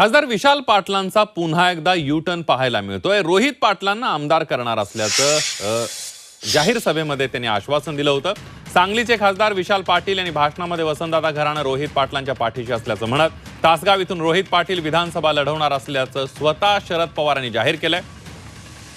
खासदार विशाल पाटलांचा पुन्हा एकदा यू टर्न पाहायला मिळतोय. रोहित पाटलांना आमदार करणार असल्याचं जाहीर सभेमध्ये त्यांनी आश्वासन दिलं होतं. सांगलीचे खासदार विशाल पाटील यांनी भाषणामध्ये वसंतदादा घराणं रोहित पाटलांच्या पाठीशी असल्याचं म्हणत तासगाव इथून रोहित पाटील विधानसभा लढवणार असल्याचं स्वतः शरद पवार यांनी जाहीर केलंय.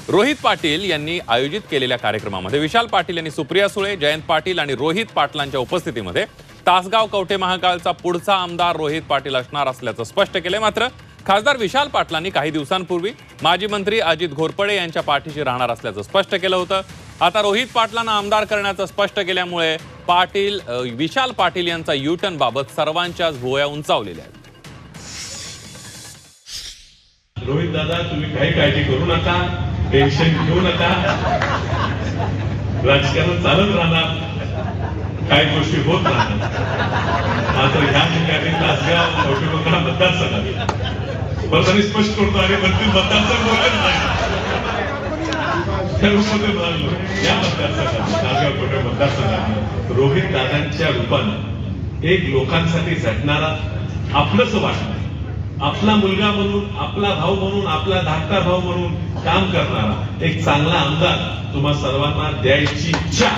रोहित पाटील यांनी आयोजित केलेल्या कार्यक्रमामध्ये विशाल पाटील यांनी सुप्रिया सुळे जयंत पाटील आणि रोहित पाटलांच्या उपस्थितीमध्ये तासगाव कवठे महाकाळचा पुढचा आमदार रोहित पाटील असणार असल्याचं स्पष्ट केले मात्र खासदार विशाल पाटलांनी काही दिवसांपूर्वी माजी मंत्री अजित घोरपडे यांच्या पाठीशी राहणार असल्याचं स्पष्ट केलं होतं. आता रोहित पाटलांना आमदार करण्याचं स्पष्ट केल्यामुळे पाटील विशाल पाटील यांचा युटर्न बाबत सर्वांच्याच भुवया उंचावलेल्या आहेत. रोहित दादा तुम्ही काही काळजी करू नका टेन्शन घेऊ नका. राजकारण चालत राहणार. काही गोष्टी होत राहणार मात्र ह्या ठिकाणी तासगाव कवटेमंगळा मतदारसंघात बरं तरी स्पष्ट करतो आणि मंत्री मतदारसंघ बोलत नाही. त्या म्हणालो, या मतदारसंघात तासगाव कवठे मतदारसंघात रोहित दादांच्या रूपानं एक लोकांसाठी झटणारा आपलंच वाटणं आपला मुलगा म्हणून आपला भाऊ म्हणून आपला धाकटा भाऊ म्हणून काम करणारा एक चांगला आमदार तुम्हा सर्वांना द्यायची इच्छा.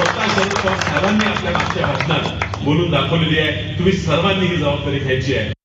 स्वतः शरद साहेबांनी आपल्या मागच्या भाषणात बोलून दाखवलेली आहे. तुम्ही सर्वांनी ही जबाबदारी घ्यायची आहे.